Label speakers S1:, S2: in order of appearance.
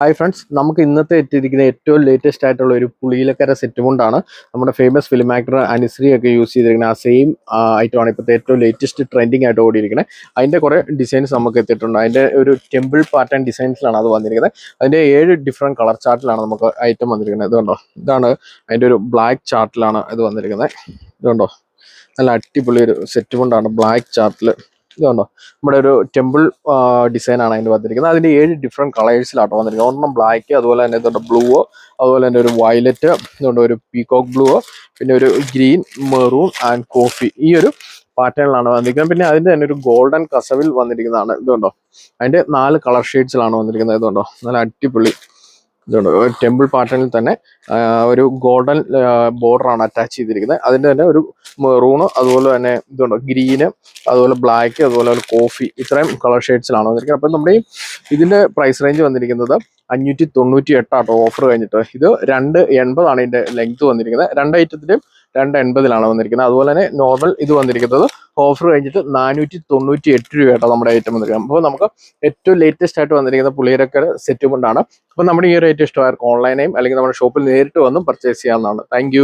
S1: Hi friends നമുക്ക് ഇന്നത്തെ എത്തിയിരിക്കുന്ന ഏറ്റവും ലേറ്റസ്റ്റ് ആയിട്ടുള്ള ഒരു പുളിയിലക്കര സെറ്റ് കൊണ്ടാണ് നമ്മുടെ ഫേമസ് ഫിലിം ആക്ടർ അനുശ്രീ ഒക്കെ യൂസ് ചെയ്തിരിക്കുന്ന ആ സെയിം ഐറ്റമാണ് ഇപ്പോഴത്തെ ഏറ്റവും ലേറ്റസ്റ്റ് ട്രെൻഡിങ് ആയിട്ട് ഓടിയിരിക്കുന്നത്. അതിന്റെ കുറേ ഡിസൈൻസ് നമുക്ക് എത്തിയിട്ടുണ്ട്. അതിന്റെ ഒരു ടെമ്പിൾ പാറ്റേൺ ഡിസൈൻസിലാണ് അത് വന്നിരിക്കുന്നത്. അതിന്റെ ഏഴ് ഡിഫറെന്റ് കളർ ചാർട്ടിലാണ് നമുക്ക് ഐറ്റം വന്നിരിക്കുന്നത്. ഇതുണ്ടോ ഇതാണ് അതിന്റെ ഒരു ബ്ലാക്ക് ചാർട്ടിലാണ് ഇത് വന്നിരിക്കുന്നത്. ഇതുണ്ടോ നല്ല അടിപൊളി ഒരു സെറ്റ് കൊണ്ടാണ് ബ്ലാക്ക് ചാർട്ടിൽ ഇതുണ്ടോ നമ്മുടെ ഒരു ടെമ്പിൾ ഡിസൈൻ ആണ് അതിന് വന്നിരിക്കുന്നത് അതിന്റെ ഏഴ് ഡിഫറെന്റ് കളേഴ്സിലാട്ടോ വന്നിരിക്കുന്നത്. ഒരെണ്ണം ബ്ലാക്ക് അതുപോലെ തന്നെ ഇതുണ്ട് ബ്ലൂവോ അതുപോലെ തന്നെ ഒരു വയലറ്റ് ഇതുണ്ട് ഒരു പീകോക്ക് ബ്ലൂവോ പിന്നെ ഒരു ഗ്രീൻ മെറൂൺ ആൻഡ് കോഫി ഈ ഒരു പാറ്റേണിലാണ് വന്നിരിക്കുന്നത്. പിന്നെ അതിന്റെ തന്നെ ഒരു ഗോൾഡൻ കസവിൽ വന്നിരിക്കുന്നതാണ്. ഇതുണ്ടോ? അതിന്റെ നാല് കളർ ഷെയ്ഡ്സിലാണ് വന്നിരിക്കുന്നത്. ഇതുണ്ടോ? നല്ല അടിപൊളി ഇതുണ്ട്. ടെമ്പിൾ പാറ്റേണിൽ തന്നെ ഒരു ഗോൾഡൻ ബോർഡറാണ് അറ്റാച്ച് ചെയ്തിരിക്കുന്നത്. അതിന്റെ തന്നെ ഒരു മെറൂണ് അതുപോലെ തന്നെ ഇതുണ്ട്. ഗ്രീന് അതുപോലെ ബ്ലാക്ക് അതുപോലെ കോഫി ഇത്രയും കളർ ഷെയ്ഡ്സിലാണ് വന്നിരിക്കുന്നത്. അപ്പം നമ്മുടെ ഇതിന്റെ പ്രൈസ് റേഞ്ച് വന്നിരിക്കുന്നത് അഞ്ഞൂറ്റി തൊണ്ണൂറ്റി എട്ടാട്ടോ ഓഫർ കഴിഞ്ഞിട്ട്. ഇത് രണ്ട് എൺപതാണ് ഇതിന്റെ ലെങ്ത് വന്നിരിക്കുന്നത്. രണ്ട് ഐറ്റത്തിലും രണ്ട് എൺപതിലാണ് വന്നിരിക്കുന്നത്. അതുപോലെ തന്നെ നോർമൽ ഇത് വന്നിരിക്കുന്നത്. ഓഫർ കഴിഞ്ഞിട്ട് നാനൂറ്റി തൊണ്ണൂറ്റി എട്ട് രൂപയാട്ടോ നമ്മുടെ ഐറ്റം വന്നിരിക്കുന്നത്. അപ്പോൾ നമുക്ക് ഏറ്റവും ലേറ്റസ്റ്റ് ആയിട്ട് വന്നിരിക്കുന്ന പുളിയരക്കര സെറ്റ് കൊണ്ടാണ്. അപ്പോൾ നമ്മുടെ ഈ ഒരു ഐറ്റം ഇഷ്ടമായിരിക്കും ഓൺലൈനായും അല്ലെങ്കിൽ നമ്മുടെ ഷോപ്പിൽ നേരിട്ട് വന്നും പർച്ചേസ് ചെയ്യാവുന്നതാണ്. താങ്ക്